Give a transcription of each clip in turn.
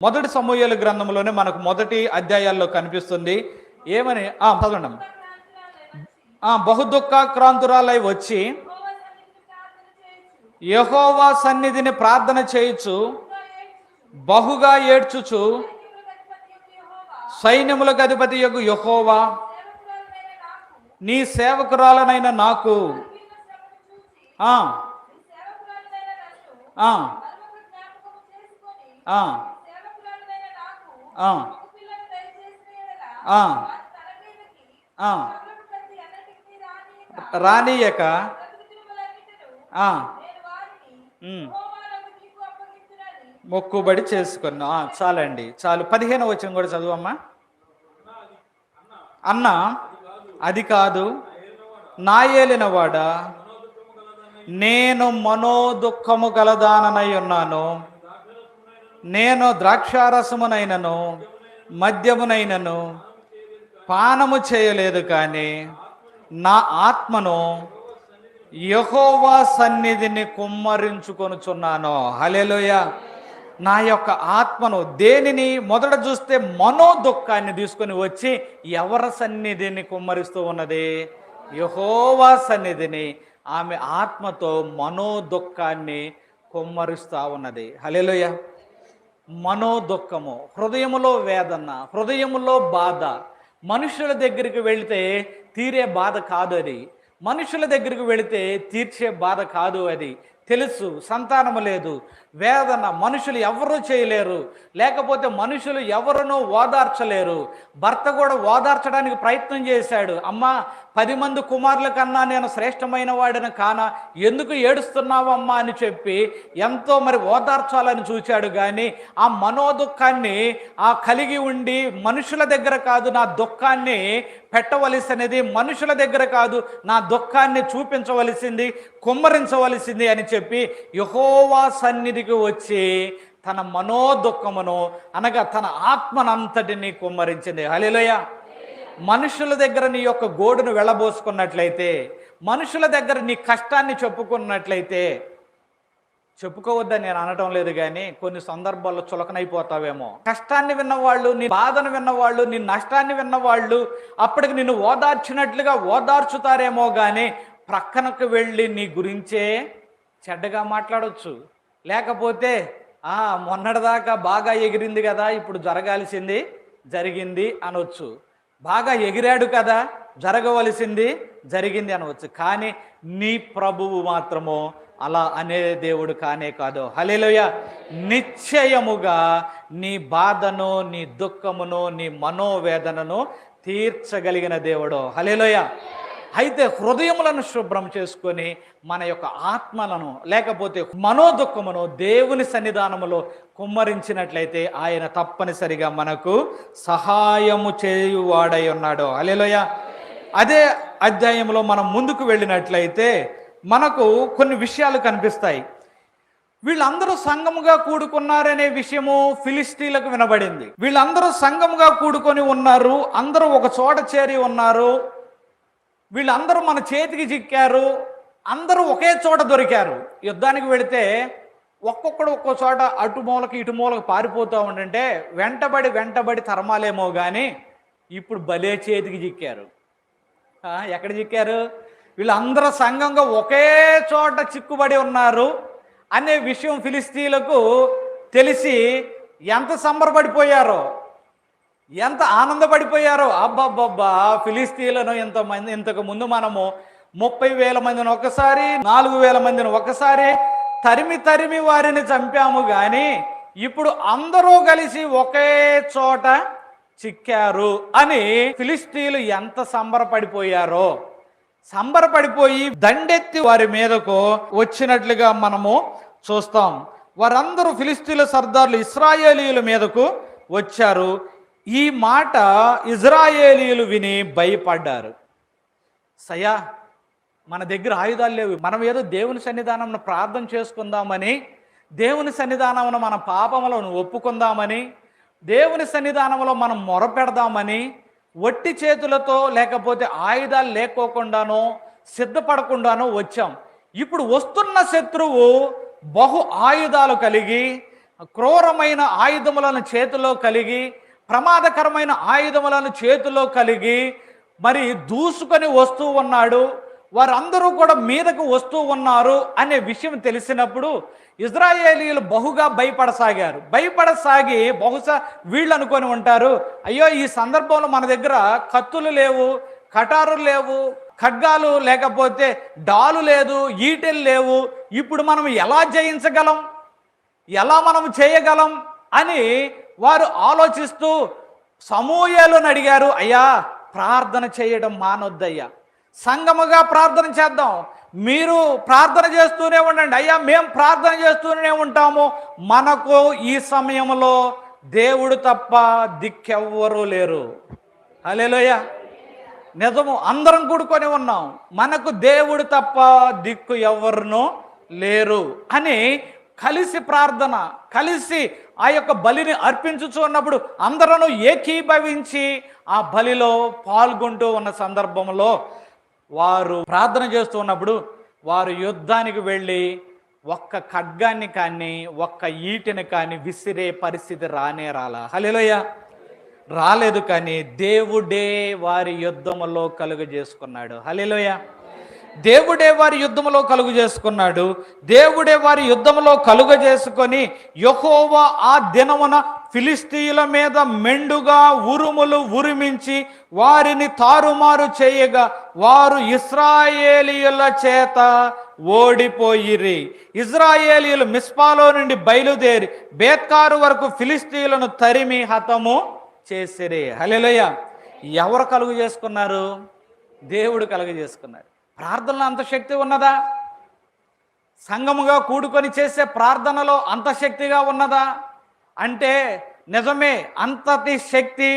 మొదటి సమూహల గ్రంథంలోనే మనకు మొదటి అధ్యాయాల్లో కనిపిస్తుంది ఏమని చదవండి అమ్మ. ఆ బహుదుఃఖాక్రాంతురాలై వచ్చి యహోవా సన్నిధిని ప్రార్థన చేయొచ్చు బహుగా ఏడ్చుచు సైన్యములకు అధిపతి యొక్క యహోవా నీ సేవకురాలనైన నాకు ఆ ఆ ఆ రానియక. మొక్కుబడి చేసుకున్నా. చాలండి. చాలు. పదిహేను వచ్చిన కూడా చదువమ్మా. అన్న అది కాదు. నా ఏలినవాడా నేను మనోదుఖము గలదాననై ఉన్నాను. నేను ద్రాక్షారసమునైనను మద్యమునైనను పానము చేయలేదు కానీ నా ఆత్మను యహోవా సన్నిధిని కుమ్మరించుకొనుచున్నాను. హలెలుయ నా యొక్క ఆత్మను దేనిని మొదట చూస్తే మనోదుఖాన్ని తీసుకొని వచ్చి ఎవరి సన్నిధిని కుమ్మరిస్తూ ఉన్నది? యహోవా సన్నిధిని ఆమె ఆత్మతో మనోదుఖాన్ని కుమ్మరిస్తూ ఉన్నది. హలేలోయ మనోదుఖము హృదయములో వేదన హృదయములో బాధ. మనుషుల దగ్గరికి వెళితే తీరే బాధ కాదు అది. మనుషుల దగ్గరికి వెళితే తీర్చే బాధ కాదు అది. తెలుసు సంతానము లేదు. వేదన మనుషులు ఎవరూ చేయలేరు. లేకపోతే మనుషులు ఎవరునూ ఓదార్చలేరు. భర్త కూడా ఓదార్చడానికి ప్రయత్నం చేశాడు. అమ్మా పది మంది కుమారుల కన్నా నేను శ్రేష్టమైన వాడిని కానా? ఎందుకు ఏడుస్తున్నావమ్మా అని చెప్పి ఎంతో మరి ఓదార్చాలని చూశాడు. కానీ ఆ మనోదుఖాన్ని ఆ కలిగి ఉండి మనుషుల దగ్గర కాదు నా దుఃఖాన్ని పెట్టవలసినది మనుషుల దగ్గర కాదు నా దుఃఖాన్ని చూపించవలసింది కుమ్మరించవలసింది అని చెప్పి యహోవా బయటికి వచ్చి తన మనోదుఖమును అనగా తన ఆత్మనంతటిని కుమ్మరించింది. హలిలోయ మనుషుల దగ్గర నీ యొక్క గోడును వెళ్ళబోసుకున్నట్లయితే మనుషుల దగ్గర నీ కష్టాన్ని చెప్పుకున్నట్లయితే చెప్పుకోవద్దని నేను అనటం లేదు కానీ కొన్ని సందర్భాల్లో చులకనైపోతావేమో. కష్టాన్ని విన్నవాళ్ళు నీ బాధను విన్నవాళ్ళు నీ నష్టాన్ని విన్నవాళ్ళు అప్పటికి నిన్ను ఓదార్చినట్లుగా ఓదార్చుతారేమో కానీ ప్రక్కనకు వెళ్ళి నీ గురించే చెడ్డగా మాట్లాడవచ్చు లేకపోతే ఆ మొన్నటిదాకా బాగా ఎగిరింది కదా ఇప్పుడు జరగాల్సింది జరిగింది అనొచ్చు. బాగా ఎగిరాడు కదా జరగవలసింది జరిగింది అనవచ్చు కానీ నీ ప్రభువు మాత్రము అలా అనే దేవుడు కానే కాదు. హలేలోయ నిశ్చయముగా నీ బాధను నీ దుఃఖమును నీ మనోవేదనను తీర్చగలిగిన దేవుడు. హలేలోయ అయితే హృదయములను శుభ్రం చేసుకొని మన యొక్క ఆత్మలను లేకపోతే మనోదుఖమును దేవుని సన్నిధానములో కుమ్మరించినట్లయితే ఆయన తప్పనిసరిగా మనకు సహాయము చేయువాడై ఉన్నాడు. అలెలోయ అదే అధ్యాయంలో మనం ముందుకు వెళ్ళినట్లయితే మనకు కొన్ని విషయాలు కనిపిస్తాయి. వీళ్ళందరూ సంఘముగా కూడుకున్నారనే విషయము ఫిలిస్తీన్లకు వినబడింది. వీళ్ళందరూ సంఘముగా కూడుకొని ఉన్నారు అందరూ ఒక చోట చేరి ఉన్నారు వీళ్ళందరూ మన చేతికి చిక్కారు అందరూ ఒకే చోట దొరికారు. యుద్ధానికి వెళితే ఒక్కొక్కడు ఒక్కో చోట అటు మూలకి ఇటు మూలకి పారిపోతూ ఉండంటే వెంటబడి వెంటబడి తరమాలేమో కానీ ఇప్పుడు భలే చేతికి చిక్కారు. ఎక్కడ చిక్కారు? వీళ్ళందరూ సంఘంగా ఒకే చోట చిక్కుబడి ఉన్నారు అనే విషయం ఫిలిస్తీన్లకు తెలిసి ఎంత సంబరపడిపోయారో ఎంత ఆనందపడిపోయారో? అబ్బబ్బబ్బా ఫిలిస్తీన్లను ఇంతమంది ఇంతకు ముందు మనము ముప్పై వేల మందిని ఒకసారి నాలుగు వేల మందిని ఒకసారి తరిమి తరిమి వారిని చంపాము కానీ ఇప్పుడు అందరూ కలిసి ఒకే చోట చిక్కారు అని ఫిలిస్తీన్లు ఎంత సంబరపడిపోయారో? సంబరపడిపోయి దండెత్తి వారి మీదకు వచ్చినట్లుగా మనము చూస్తాం. వారందరూ ఫిలిస్తీన్ల సర్దార్లు ఇస్రాయేలీల మీదకు వచ్చారు. ఈ మాట ఇజ్రాయేలీలు విని భయపడ్డారు. సయా మన దగ్గర ఆయుధాలు లేవు. మనం ఏదో దేవుని సన్నిధానంను ప్రార్థన చేసుకుందామని దేవుని సన్నిధానమును మన పాపములను ఒప్పుకుందామని దేవుని సన్నిధానంలో మనం మొరపెడదామని వట్టి చేతులతో లేకపోతే ఆయుధాలు లేకోకుండానో సిద్ధపడకుండానో వచ్చాం. ఇప్పుడు వస్తున్న శత్రువు బహు ఆయుధాలు కలిగి క్రూరమైన ఆయుధములను చేతిలో కలిగి ప్రమాదకరమైన ఆయుధములను చేతిలో కలిగి మరి దూసుకొని వస్తూ ఉన్నాడు. వారందరూ కూడా మీదకు వస్తూ ఉన్నారు అనే విషయం తెలిసినప్పుడు ఇజ్రాయేలీలు బహుగా భయపడసాగారు. భయపడసాగి బహుశా వీళ్ళు అనుకొని ఉంటారు అయ్యో ఈ సందర్భంలో మన దగ్గర కత్తులు లేవు కటారులు లేవు ఖడ్గాలు లేకపోతే డాలు లేదు ఈటెలు లేవు. ఇప్పుడు మనం ఎలా జయించగలం? ఎలా మనం చేయగలం? అని వారు ఆలోచిస్తూ సమూహలను అడిగారు అయ్యా ప్రార్థన చేయడం మానొద్దయ్యా. సంగముగా ప్రార్థన చేద్దాం. మీరు ప్రార్థన చేస్తూనే ఉండండి. అయ్యా మేము ప్రార్థన చేస్తూనే ఉంటాము. మనకు ఈ సమయంలో దేవుడు తప్ప దిక్కెవ్వరూ లేరు. అలేలోయ నిజము అందరం కూడుకొని ఉన్నాం. మనకు దేవుడు తప్ప దిక్కు ఎవరునూ లేరు అని కలిసి ప్రార్థన కలిసి ఆ యొక్క బలిని అర్పించుచున్నప్పుడు అందరూ ఏకీభవించి ఆ బలిలో పాల్గొంటూ ఉన్న సందర్భంలో వారు ప్రార్థన చేస్తూ ఉన్నప్పుడు వారు యుద్ధానికి వెళ్ళి ఒక్క ఖడ్గాన్ని కానీ ఒక్క ఈటిని కానీ విసిరే పరిస్థితి రానే రాలా. హలిలోయ రాలేదు కానీ దేవుడే వారి యుద్ధములో కలుగజేసుకున్నాడు. హలిలోయ దేవుడే వారి యుద్ధములో కలుగు చేసుకున్నాడు. దేవుడే వారి యుద్ధములో కలుగ చేసుకొని యహోవా ఆ దినమున ఫిలిస్తీయుల మీద మెండుగా ఉరుములు ఉరిమించి వారిని తారుమారు చేయగా వారు ఇస్రాయేలీయుల చేత ఓడిపోయిరి. ఇజ్రాయేలీలు మిస్పాలో నుండి బయలుదేరి బేత్కారు వరకు ఫిలిస్తీయులను తరిమి హతము చేసిరి. హలెలయ్య ఎవరు కలుగు చేసుకున్నారు? దేవుడు కలుగు చేసుకున్నారు ప్రార్థనలో అంత శక్తి ఉన్నదా? సంఘముగా కూడుకొని చేసే ప్రార్థనలో అంత శక్తిగా ఉన్నదా? అంటే నిజమే అంతటి శక్తి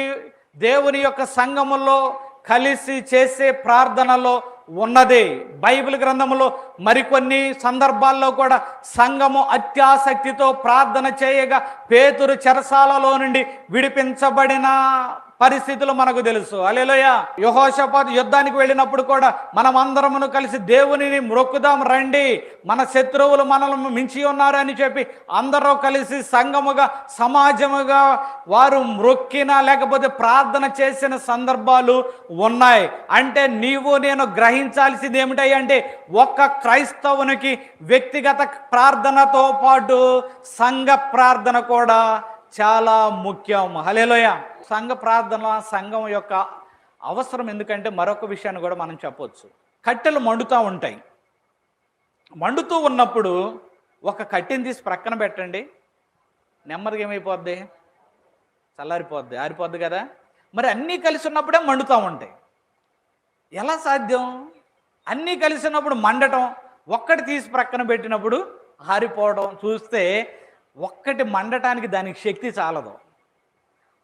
దేవుని యొక్క సంఘములో కలిసి చేసే ప్రార్థనలో ఉన్నది. బైబిల్ గ్రంథములో మరికొన్ని సందర్భాల్లో కూడా సంఘము అత్యాసక్తితో ప్రార్థన చేయగా పేతురు చెరసాలలో నుండి విడిపించబడిన పరిస్థితులు మనకు తెలుసు. అలేలోయ యహోషపాత్ యుద్ధానికి వెళ్ళినప్పుడు కూడా మనం అందరమును కలిసి దేవునిని మొక్కుదాం రండి. మన శత్రువులు మనల్ని మించి ఉన్నారు అని చెప్పి అందరూ కలిసి సంఘముగా సమాజముగా వారు మ్రొక్కినా లేకపోతే ప్రార్థన చేసిన సందర్భాలు ఉన్నాయి. అంటే నీవు నేను గ్రహించాల్సింది ఏమిటంటే ఒక్క క్రైస్తవునికి వ్యక్తిగత ప్రార్థనతో పాటు సంఘ ప్రార్థన కూడా చాలా ముఖ్యం. హలేలోయ సంఘ ప్రార్థన సంఘం యొక్క అవసరం ఎందుకంటే మరొక విషయాన్ని కూడా మనం చెప్పొచ్చు. కట్టెలు మండుతూ ఉంటాయి. మండుతూ ఉన్నప్పుడు ఒక కట్టెని తీసి ప్రక్కన పెట్టండి. నెమ్మదిగా ఏమైపోద్ది? చల్లారిపోద్ది. ఆరిపోద్ది కదా? మరి అన్నీ కలిసి ఉన్నప్పుడే మండుతూ ఉంటాయి. ఎలా సాధ్యం? అన్నీ కలిసి ఉన్నప్పుడు మండటం ఒక్కటి తీసి ప్రక్కన పెట్టినప్పుడు ఆరిపోవడం చూస్తే ఒక్కటి మండటానికి దానికి శక్తి చాలదు.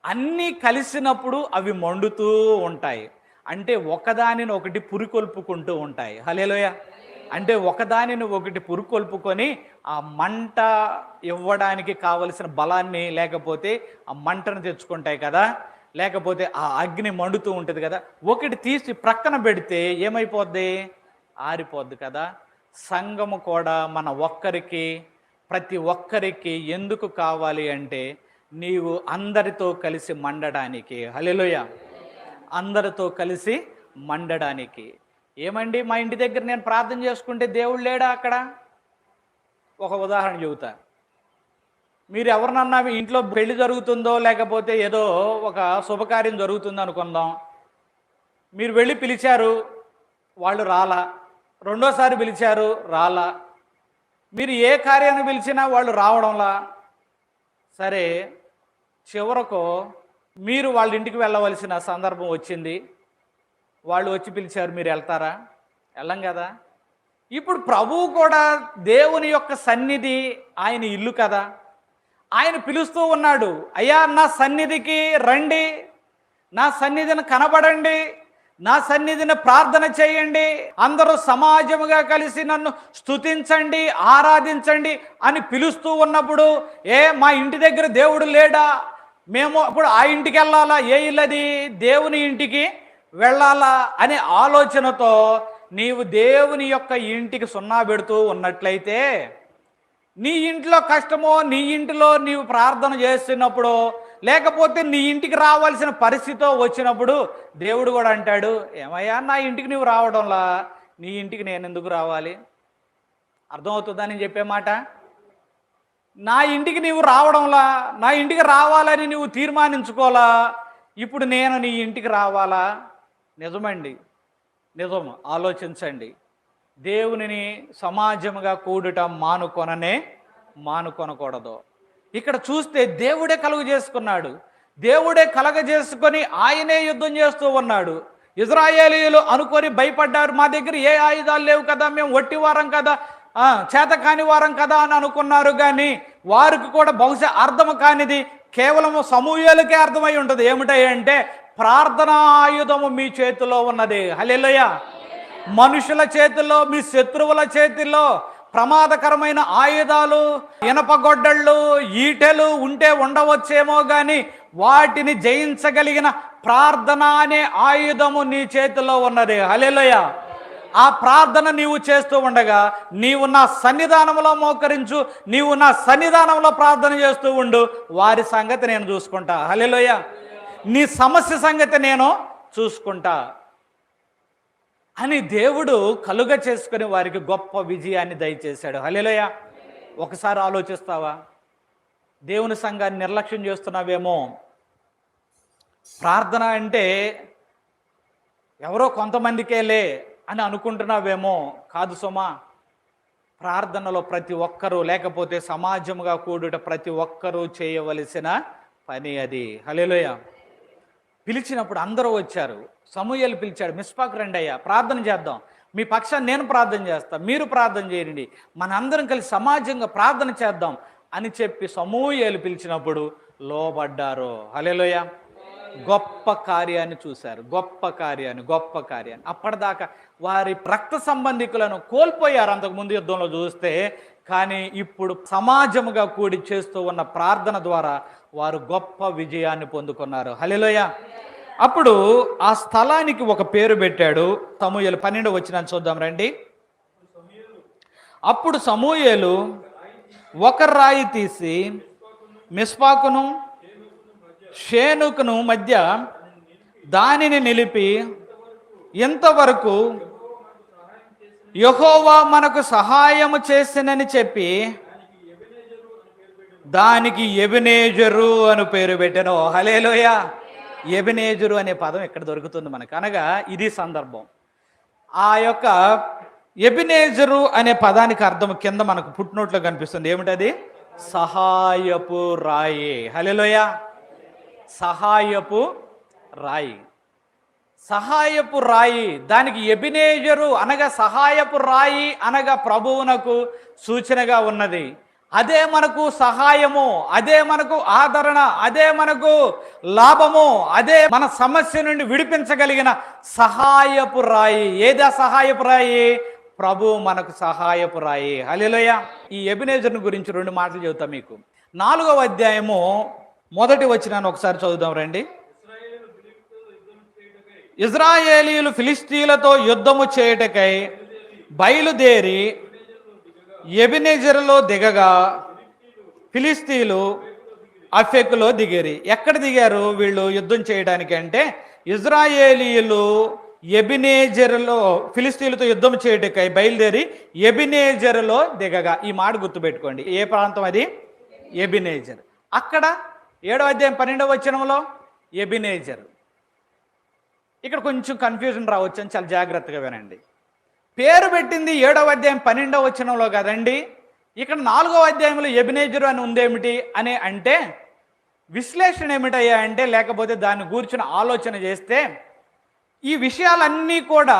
అన్నీ కలిసినప్పుడు అవి మండుతూ ఉంటాయి. అంటే ఒకదానిని ఒకటి పురికొల్పుకుంటూ ఉంటాయి. హలేలోయ అంటే ఒకదానిని ఒకటి పురుకొల్పుకొని ఆ మంట ఇవ్వడానికి కావలసిన బలాన్ని లేకపోతే ఆ మంటను తెచ్చుకుంటాయి కదా. లేకపోతే ఆ అగ్ని మండుతూ ఉంటుంది కదా. ఒకటి తీసి ప్రక్కన పెడితే ఏమైపోద్ది? ఆరిపోద్ది కదా. సంఘము కూడా మన ఒక్కరికి ప్రతి ఒక్కరికి ఎందుకు కావాలి అంటే నీవు అందరితో కలిసి మండడానికి. హలెలుయ అందరితో కలిసి మండడానికి. ఏమండి మా ఇంటి దగ్గర నేను ప్రార్థన చేసుకుంటే దేవుడు లేడా అక్కడ? ఒక ఉదాహరణ చెబుతా. మీరు ఎవరినన్నా మీ ఇంట్లో పెళ్ళి జరుగుతుందో లేకపోతే ఏదో ఒక శుభకార్యం జరుగుతుందో అనుకుందాం. మీరు వెళ్ళి పిలిచారు వాళ్ళు రాలా. రెండోసారి పిలిచారు రాలా. మీరు ఏ కార్యాన్ని పిలిచినా వాళ్ళు రావడంలా? సరే చివరకు మీరు వాళ్ళ ఇంటికి వెళ్ళవలసిన సందర్భం వచ్చింది. వాళ్ళు వచ్చి పిలిచారు మీరు వెళ్తారా? వెళ్ళం కదా. ఇప్పుడు ప్రభువు కూడా దేవుని యొక్క సన్నిధి ఆయన ఇల్లు కదా. ఆయన పిలుస్తూ ఉన్నాడు అయ్యా నా సన్నిధికి రండి. నా సన్నిధిని కనబడండి. నా సన్నిధిని ప్రార్థన చేయండి. అందరూ సమాజముగా కలిసి నన్ను స్తుతించండి ఆరాధించండి అని పిలుస్తూ ఉన్నప్పుడు ఏ మా ఇంటి దగ్గర దేవుడు లేడా? మేము అప్పుడు ఆ ఇంటికి వెళ్ళాలా? ఏ ఇల్లది దేవుని ఇంటికి వెళ్ళాలా? అనే ఆలోచనతో నీవు దేవుని యొక్క ఇంటికి సున్నా పెడుతూ ఉన్నట్లయితే నీ ఇంట్లో కష్టమో నీ ఇంటిలో నీవు ప్రార్థన చేస్తున్నప్పుడు లేకపోతే నీ ఇంటికి రావాల్సిన పరిస్థితి వచ్చినప్పుడు దేవుడు కూడా అంటాడు ఏమయ్యా నా ఇంటికి నువ్వు రావడంలా? నీ ఇంటికి నేను ఎందుకు రావాలి? అర్థమవుతుందని చెప్పే మాట? నా ఇంటికి నీవు రావడంలా? నా ఇంటికి రావాలని నువ్వు తీర్మానించుకోలా ఇప్పుడు నేను నీ ఇంటికి రావాలా? నిజమండి. నిజం. ఆలోచించండి. దేవునిని సమాజముగా కూడటం మానుకొననే మానుకొనకూడదు. ఇక్కడ చూస్తే దేవుడే కలుగు చేసుకున్నాడు. దేవుడే కలగ చేసుకొని ఆయనే యుద్ధం చేస్తూ ఉన్నాడు. ఇజ్రాయేలీలు అనుకొని భయపడ్డారు మా దగ్గర ఏ ఆయుధాలు లేవు కదా మేము వట్టి వారం కదా చేత కాని వారం కదా అని అనుకున్నారు. కానీ వారికి కూడా బహుశా అర్థం కానిది కేవలం సమూహాలకే అర్థమై ఉంటుంది. ఏమిటంటే ప్రార్థనా ఆయుధము మీ చేతిలో ఉన్నది. హల్లెలూయ. మనుషుల చేతిలో మీ శత్రువుల చేతిలో. ప్రమాదకరమైన ఆయుధాలు ఇనపగొడ్డళ్ళు ఈటెలు ఉంటే ఉండవచ్చేమో కానీ వాటిని జయించగలిగిన ప్రార్థన అనే ఆయుధము నీ చేతిలో ఉన్నది. హల్లెలూయ. ఆ ప్రార్థన నీవు చేస్తూ ఉండగా నీవు నా సన్నిధానంలో మోకరించు నీవు నా సన్నిధానంలో ప్రార్థన చేస్తూ ఉండు. వారి సంగతి నేను చూసుకుంటా. హల్లెలూయ. నీ సమస్య సంగతి నేను చూసుకుంటా. అని దేవుడు కలుగ చేసుకుని వారికి గొప్ప విజయాన్ని దయచేశాడు. హలేలోయ ఒకసారి ఆలోచిస్తావా? దేవుని సంఘాన్ని నిర్లక్ష్యం చేస్తున్నావేమో? ప్రార్థన అంటే ఎవరో కొంతమందికేలే అని అనుకుంటున్నావేమో? కాదు సుమా. ప్రార్థనలో ప్రతి ఒక్కరూ లేకపోతే సమాజముగా కూడుట ప్రతి ఒక్కరూ చేయవలసిన పని అది. హలేలోయ పిలిచినప్పుడు అందరూ వచ్చారు. సమూహలు పిలిచాడు మిస్పాకు రండి అయ్యా ప్రార్థన చేద్దాం. మీ పక్షాన్ని నేను ప్రార్థన చేస్తాను మీరు ప్రార్థన చేయండి. మనందరం కలిసి సమాజంగా ప్రార్థన చేద్దాం అని చెప్పి సమూహలు పిలిచినప్పుడు లోబడ్డారు. హలేలోయ గొప్ప కార్యాన్ని చూశారు. గొప్ప కార్యాన్ని గొప్ప కార్యాన్ని. అప్పటిదాకా వారి రక్త సంబంధికులను కోల్పోయారు. అంతకుముందు యుద్ధంలో చూస్తే కానీ ఇప్పుడు సమాజముగా కూడి చేస్తూ ఉన్న ప్రార్థన ద్వారా వారు గొప్ప విజయాన్ని పొందుకున్నారు. హలిలోయ అప్పుడు ఆ స్థలానికి ఒక పేరు పెట్టాడు. సమూహలు పన్నెండు వచ్చిన చూద్దాం రండి. అప్పుడు సమూహలు ఒక రాయి తీసి మిస్పాకును షేనుకును మధ్య దానిని నిలిపి ఇంతవరకు యహోవా మనకు సహాయము చేసినని చెప్పి దానికి ఎబినేజరు అని పేరు పెట్టాను. హలేలోయ ఎబినేజరు అనే పదం ఇక్కడ దొరుకుతుంది మనకు? అనగా ఇది సందర్భం. ఆ యొక్క ఎబినేజరు అనే పదానికి అర్థం కింద మనకు పుట్టినోట్లో కనిపిస్తుంది. ఏమిటది? సహాయపు రాయి. హలేలోయ సహాయపు రాయి. సహాయపు రాయి దానికి ఎబినేజరు అనగా సహాయపు రాయి అనగా ప్రభువునకు సూచనగా ఉన్నది. అదే మనకు సహాయము అదే మనకు ఆదరణ అదే మనకు లాభము అదే మన సమస్య నుండి విడిపించగలిగిన సహాయపు రాయి. ఏదా సహాయపు రాయి? ప్రభు మనకు సహాయపు రాయి. హలిలోయ ఈ ఎబినేజర్ని గురించి రెండు మాటలు చెబుతా మీకు. నాలుగవ అధ్యాయము మొదటి వచ్చినాను ఒకసారి చదువుదాం రండి. ఇజ్రాయేలీలు ఫిలిస్తీన్లతో యుద్ధము చేయుటకై బయలుదేరి ఎబినేజర్లో దిగగా ఫిలిస్తీన్లు అఫెక్లో దిగారు. ఎక్కడ దిగారు వీళ్ళు యుద్ధం చేయడానికి అంటే ఇజ్రాయేలీలు ఎబినేజర్లో ఫిలిస్తీన్లతో యుద్ధం చేయటకై బయలుదేరి ఎబినేజర్లో దిగగా. ఈ మాట గుర్తుపెట్టుకోండి. ఏ ప్రాంతం అది? ఎబినేజర్. అక్కడ ఏడో అధ్యాయం పన్నెండవ వచనంలో ఎబినేజర్. ఇక్కడ కొంచెం కన్ఫ్యూజన్ రావచ్చు అని చాలా జాగ్రత్తగా వినండి. పేరు పెట్టింది ఏడవ అధ్యాయం పన్నెండవ వచనంలో కదండి. ఇక్కడ నాలుగవ అధ్యాయంలో ఎబినేజరు అని ఉందేమిటి అని అంటే విశ్లేషణ ఏమిటయ్యా అంటే లేకపోతే దాన్ని గూర్చిన ఆలోచన చేస్తే ఈ విషయాలన్నీ కూడా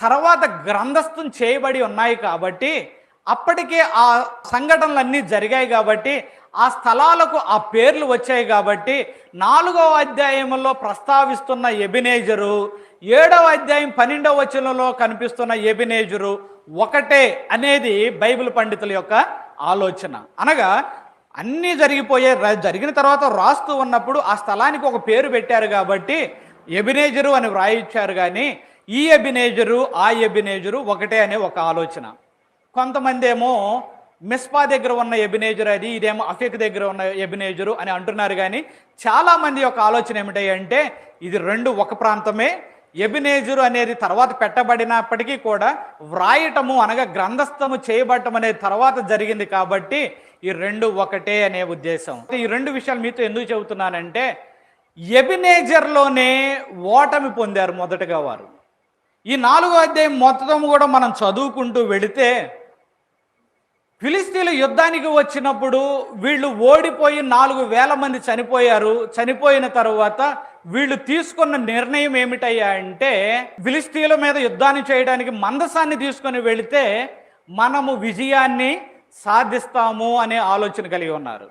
తర్వాత గ్రంథస్థం చేయబడి ఉన్నాయి కాబట్టి అప్పటికే ఆ సంఘటనలన్నీ జరిగాయి కాబట్టి ఆ స్థలాలకు ఆ పేర్లు వచ్చాయి కాబట్టి నాలుగవ అధ్యాయంలో ప్రస్తావిస్తున్న ఎబినేజరు ఏడవ అధ్యాయం పన్నెండవ వచనంలో కనిపిస్తున్న ఎబినేజరు ఒకటే అనేది బైబిల్ పండితుల యొక్క ఆలోచన. అనగా అన్నీ జరిగిపోయే జరిగిన తర్వాత రాస్తూ ఉన్నప్పుడు ఆ స్థలానికి ఒక పేరు పెట్టారు కాబట్టి ఎబినేజరు అని వ్రాయించారు కానీ ఈ ఎబినేజరు ఆ ఎబినేజరు ఒకటే అనే ఒక ఆలోచన. కొంతమంది ఏమో మిస్పా దగ్గర ఉన్న ఎబినేజర్ అది ఇదేమో అఫిక్ దగ్గర ఉన్న ఎబినేజరు అని అంటున్నారు కానీ చాలామంది యొక్క ఆలోచన ఏమిటంటే అంటే ఇది రెండు ఒక ప్రాంతమే. ఎబినేజరు అనేది తర్వాత పెట్టబడినప్పటికీ కూడా వ్రాయటము అనగా గ్రంథస్థము చేయబడటం అనేది తర్వాత జరిగింది కాబట్టి ఈ రెండు ఒకటే అనే ఉద్దేశం. ఈ రెండు విషయాలు మీతో ఎందుకు చెబుతున్నానంటే ఎబినేజర్లోనే ఓటమి పొందారు మొదటగా వారు. ఈ నాలుగో అధ్యాయం మొత్తం కూడా మనం చదువుకుంటూ వెళితే ఫిలిస్తీన్లు యుద్ధానికి వచ్చినప్పుడు వీళ్ళు ఓడిపోయి నాలుగు వేల మంది చనిపోయారు. చనిపోయిన తర్వాత వీళ్ళు తీసుకున్న నిర్ణయం ఏమిటయ్యా అంటే ఫిలిస్తీన్ల మీద యుద్ధాన్ని చేయడానికి మందసాన్ని తీసుకొని వెళితే మనము విజయాన్ని సాధిస్తాము అనే ఆలోచన కలిగి ఉన్నారు.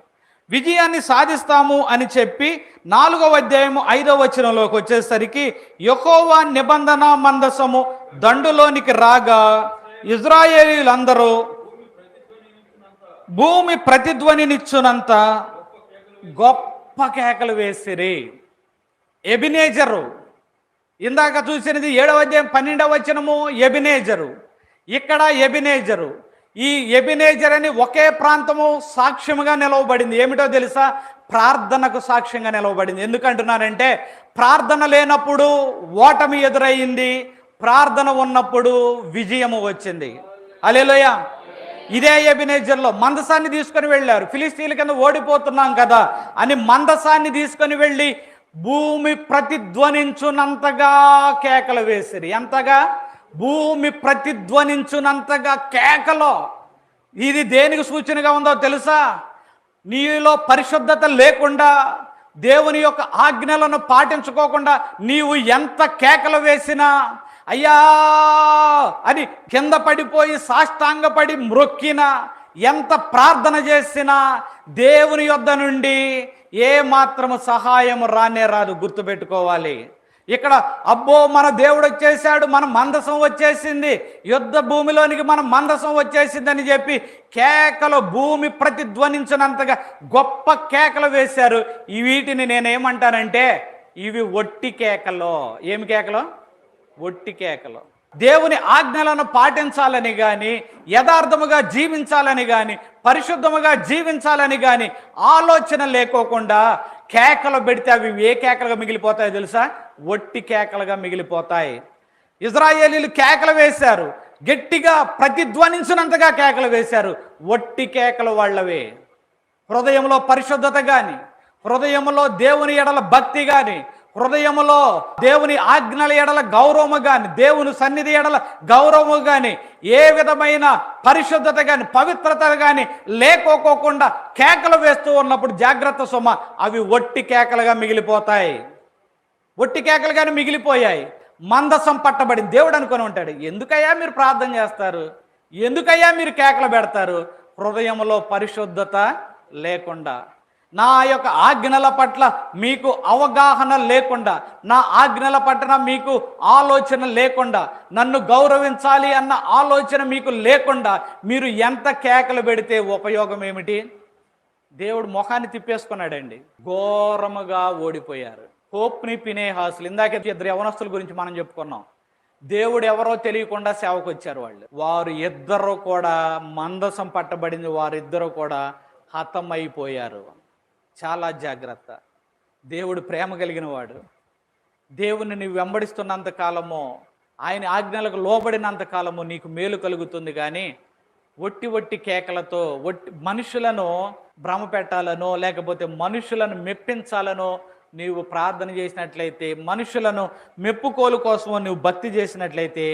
విజయాన్ని సాధిస్తాము అని చెప్పి నాలుగవ అధ్యాయము ఐదవ వచనంలోకి వచ్చేసరికి యెహోవా నిబంధన మందసము దండులోనికి రాగా ఇజ్రాయేలీలందరూ భూమి ప్రతిధ్వనినిచ్చునంత గొప్ప కేకలు వేసిరి. ఎబినేజరు ఇందాక చూసినది ఏడవ అధ్యాయం పన్నెండవ వచనము ఎబినేజరు. ఇక్కడ ఎబినేజరు ఈ ఎబినేజర్ అని ఒకే ప్రాంతము సాక్ష్యముగా నిలవబడింది. ఏమిటో తెలుసా? ప్రార్థనకు సాక్ష్యంగా నిలవబడింది. ఎందుకంటున్నానంటే ప్రార్థన లేనప్పుడు ఓటమి ఎదురయ్యింది ప్రార్థన ఉన్నప్పుడు విజయము వచ్చింది. అలేలోయ ఇదే ఎబినేజర్లో మందసాన్ని తీసుకొని వెళ్ళారు. ఫిలిస్తీన్ల కింద ఓడిపోతున్నాం కదా అని మందసాన్ని తీసుకొని వెళ్ళి భూమి ప్రతిధ్వనించునంతగా కేకలు వేసిరి. ఎంతగా? భూమి ప్రతిధ్వనించునంతగా కేకలో. ఇది దేనికి సూచనగా ఉందో తెలుసా? నీలో పరిశుద్ధత లేకుండా దేవుని యొక్క ఆజ్ఞలను పాటించుకోకుండా నీవు ఎంత కేకలు వేసినా అయ్యా అని కింద పడిపోయి సాష్టాంగపడి మ్రొక్కిన ఎంత ప్రార్థన చేసినా దేవుని యొద్ద నుండి ఏ మాత్రము సహాయం రానే రాదు గుర్తుపెట్టుకోవాలి. ఇక్కడ అబ్బో మన దేవుడు వచ్చేసాడు మన మందసం వచ్చేసింది యుద్ధ భూమిలోనికి మన మందసం వచ్చేసిందని చెప్పి కేకలు భూమి ప్రతిధ్వనించినంతగా గొప్ప కేకలు వేశారు. ఈ వీటిని నేనేమంటానంటే ఇవి ఒట్టి కేకలు. ఏమి కేకలు? ఒట్టి కేకలు. దేవుని ఆజ్ఞలను పాటించాలని కానీ యథార్థముగా జీవించాలని కానీ పరిశుద్ధముగా జీవించాలని కానీ ఆలోచన లేకోకుండా కేకలు పెడితే అవి ఏ కేకలుగా మిగిలిపోతాయో తెలుసా? ఒట్టి కేకలుగా మిగిలిపోతాయి. ఇజ్రాయేలీలు కేకలు వేశారు. గట్టిగా ప్రతిధ్వనించినంతగా కేకలు వేశారు. ఒట్టి కేకలు వాళ్ళవే. హృదయంలో పరిశుద్ధత కానీ హృదయంలో దేవుని ఎడల భక్తి కానీ హృదయములో దేవుని ఆజ్ఞల ఎడల గౌరవము కానీ దేవుని సన్నిధి ఎడల గౌరవము కానీ ఏ విధమైన పరిశుద్ధత కానీ పవిత్రత కానీ లేకోకోకుండా కేకలు వేస్తూ ఉన్నప్పుడు జాగ్రత్త సొమ్మ అవి ఒట్టి కేకలుగా మిగిలిపోతాయి. ఒట్టి కేకలుగానే మిగిలిపోయాయి. మందసం పట్టబడింది. దేవుడు అనుకొని ఉంటాడు ఎందుకయ్యా మీరు ప్రార్థన చేస్తారు? ఎందుకయ్యా మీరు కేకలు పెడతారు? హృదయంలో పరిశుద్ధత లేకుండా నా యొక్క ఆజ్ఞల పట్ల మీకు అవగాహన లేకుండా నా ఆజ్ఞల పట్ల మీకు ఆలోచన లేకుండా నన్ను గౌరవించాలి అన్న ఆలోచన మీకు లేకుండా మీరు ఎంత కేకలు పెడితే ఉపయోగం ఏమిటి? దేవుడు ముఖాన్ని తిప్పేసుకున్నాడండి. ఘోరముగా ఓడిపోయారు. హోప్ని పినేహాసులు ఇందాక ఇద్దరు యవనస్తుల గురించి మనం చెప్పుకున్నాం. దేవుడు ఎవరో తెలియకుండా సేవకు వచ్చారు వాళ్ళు. వారు ఇద్దరు కూడా మందసం పట్టబడింది. వారిద్దరూ కూడా హతమైపోయారు. చాలా జాగ్రత్త. దేవుడు ప్రేమ కలిగిన వాడు దేవుని నీవు వెంబడిస్తున్నంత కాలము ఆయన ఆజ్ఞలకు లోబడినంత కాలము నీకు మేలు కలుగుతుంది కానీ ఒట్టి ఒట్టి కేకలతో ఒట్టి మనుషులను భ్రమ పెట్టాలనో లేకపోతే మనుషులను మెప్పించాలనో నీవు ప్రార్థన చేసినట్లయితే మనుషులను మెప్పుకోలు కోసం నువ్వు భక్తి చేసినట్లయితే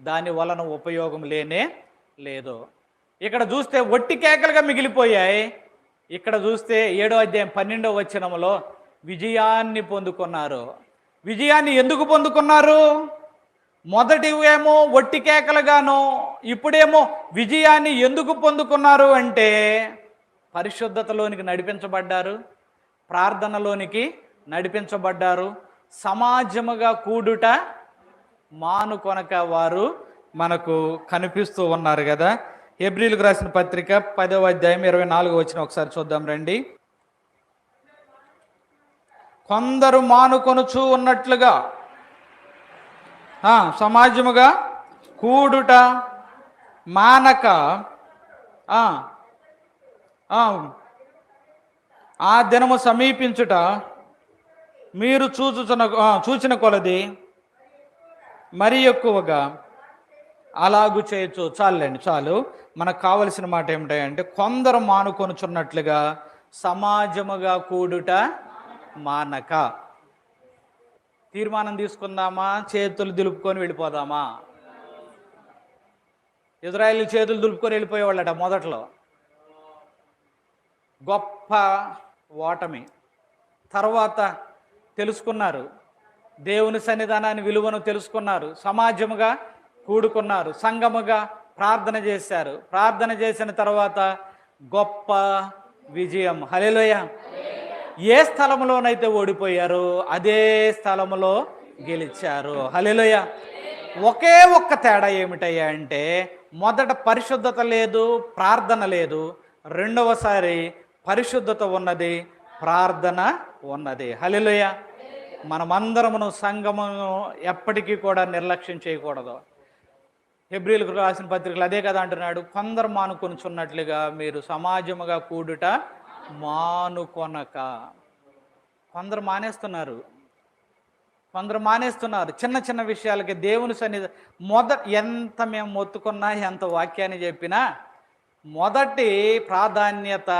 దాని వలన ఉపయోగం లేనే లేదు. ఇక్కడ చూస్తే ఒట్టి కేకలుగా మిగిలిపోయాయి. ఇక్కడ చూస్తే ఏడో అధ్యాయం పన్నెండో వచనములో విజయాన్ని పొందుకున్నారు. విజయాన్ని ఎందుకు పొందుకున్నారు? మొదటి ఏమో ఒట్టి కేకలుగాను ఇప్పుడేమో విజయాన్ని ఎందుకు పొందుకున్నారు అంటే పరిశుద్ధతలోనికి నడిపించబడ్డారు ప్రార్థనలోనికి నడిపించబడ్డారు సమాజముగా కూడుట మానుకొనక వారు మనకు కనిపిస్తూ ఉన్నారు కదా. ఏప్రిల్కు రాసిన పత్రిక పదవ అధ్యాయం ఇరవై నాలుగు వచ్చిన ఒకసారి చూద్దాం రండి. కొందరు మానుకొనుచు ఉన్నట్లుగా సమాజముగా కూడుట మానక ఆ, దినము సమీపించుట మీరు చూచుచున చూచిన కొలది మరి ఎక్కువగా అలాగు చేయొచ్చు. చాలండి చాలు. మనకు కావలసిన మాట ఏమిటంటే కొందరు మానుకొనుచున్నట్లుగా సమాజముగా కూడుట మానక. తీర్మానం తీసుకుందామా? చేతులు దులుపుకొని వెళ్ళిపోదామా? ఇజ్రాయేల్ చేతులు దులుపుకొని వెళ్ళిపోయేవాళ్ళట మొదట్లో. గొప్ప ఓటమి. తర్వాత తెలుసుకున్నారు. దేవుని సన్నిధానాన్ని విలువను తెలుసుకున్నారు. సమాజముగా కూడుకున్నారు. సంగముగా ప్రార్థన చేశారు. ప్రార్థన చేసిన తర్వాత గొప్ప విజయం. హలేలోయ ఏ స్థలంలోనైతే ఓడిపోయారో అదే స్థలములో గెలిచారు. హలేలోయ ఒకే ఒక్క తేడా ఏమిటయ్యా అంటే మొదట పరిశుద్ధత లేదు ప్రార్థన లేదు. రెండవసారి పరిశుద్ధత ఉన్నది ప్రార్థన ఉన్నది. హలిలోయ మనమందరమును సంఘమును ఎప్పటికీ కూడా నిర్లక్ష్యం చేయకూడదు. హెబ్రిలకు రాసిన పత్రికలు అదే కదా అంటున్నాడు. కొందరు మానుకొనుచున్నట్లుగా మీరు సమాజముగా కూడుట మానుకొనక. కొందరు మానేస్తున్నారు. కొందరు మానేస్తున్నారు. చిన్న చిన్న విషయాలకి దేవుని సన్నిధి మొదట ఎంత మేము మొత్తుకున్నా ఎంత వాక్యాన్ని చెప్పినా మొదటి ప్రాధాన్యత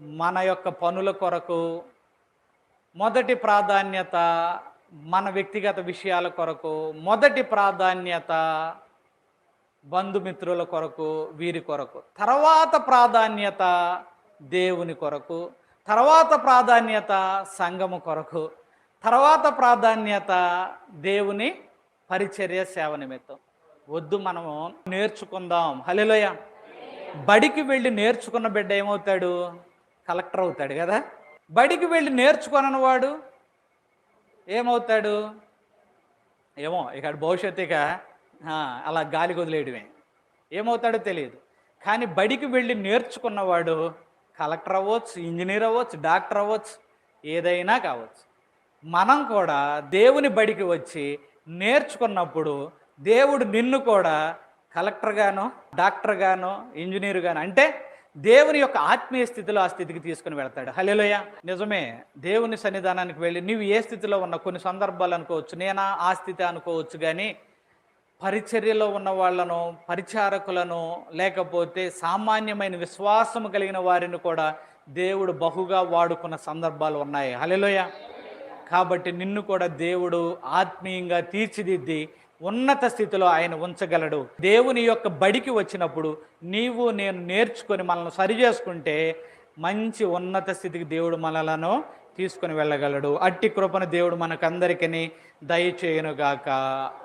మన యొక్క పనుల కొరకు మొదటి ప్రాధాన్యత మన వ్యక్తిగత విషయాల కొరకు మొదటి ప్రాధాన్యత బంధుమిత్రుల కొరకు వీరి కొరకు. తర్వాత ప్రాధాన్యత దేవుని కొరకు తర్వాత ప్రాధాన్యత సంఘము కొరకు తర్వాత ప్రాధాన్యత దేవుని పరిచర్య సేవ నిమిత్తం. వద్దు మనము నేర్చుకుందాం. హలోయ బడికి వెళ్ళి నేర్చుకున్న బిడ్డ ఏమవుతాడు? కలెక్టర్ అవుతాడు కదా? బడికి వెళ్ళి నేర్చుకొనని వాడు ఏమవుతాడు? ఏమో ఇక భవిష్యత్తు ఇక అలా గాలి వదిలేయడమే. ఏమవుతాడో తెలియదు. కానీ బడికి వెళ్ళి నేర్చుకున్నవాడు కలెక్టర్ అవ్వచ్చు ఇంజనీర్ అవ్వచ్చు డాక్టర్ అవ్వచ్చు ఏదైనా కావచ్చు. మనం కూడా దేవుని బడికి వచ్చి నేర్చుకున్నప్పుడు దేవుడు నిన్ను కూడా కలెక్టర్ గాను డాక్టర్ గాను ఇంజనీర్ గాను అంటే దేవుని యొక్క ఆత్మీయ స్థితిలో ఆ స్థితికి తీసుకుని వెళ్తాడు. హలేలోయ నిజమే దేవుని సన్నిధానానికి వెళ్ళి నువ్వు ఏ స్థితిలో ఉన్న కొన్ని సందర్భాలు అనుకోవచ్చు. నేనా ఆ స్థితి అనుకోవచ్చు కానీ పరిచర్యలో ఉన్న వాళ్ళను పరిచారకులను లేకపోతే సామాన్యమైన విశ్వాసము కలిగిన వారిని కూడా దేవుడు బహుగా వాడుకున్న సందర్భాలు ఉన్నాయి. హలేలోయ కాబట్టి నిన్ను కూడా దేవుడు ఆత్మీయంగా తీర్చిదిద్ది ఉన్నత స్థితిలో ఆయన ఉంచగలడు. దేవుని యొక్క బడికి వచ్చినప్పుడు నీవు నేను నేర్చుకొని మనల్ని సరి చేసుకుంటే మంచి ఉన్నత స్థితికి దేవుడు మనలను తీసుకొని వెళ్ళగలడు. అట్టి కృపను దేవుడు మనకందరికీ దయచేయనుగాక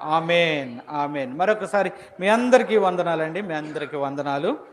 ఆమెన్. ఆమెన్. మరొకసారి మీ అందరికీ వందనాలండి. మీ అందరికీ వందనాలు.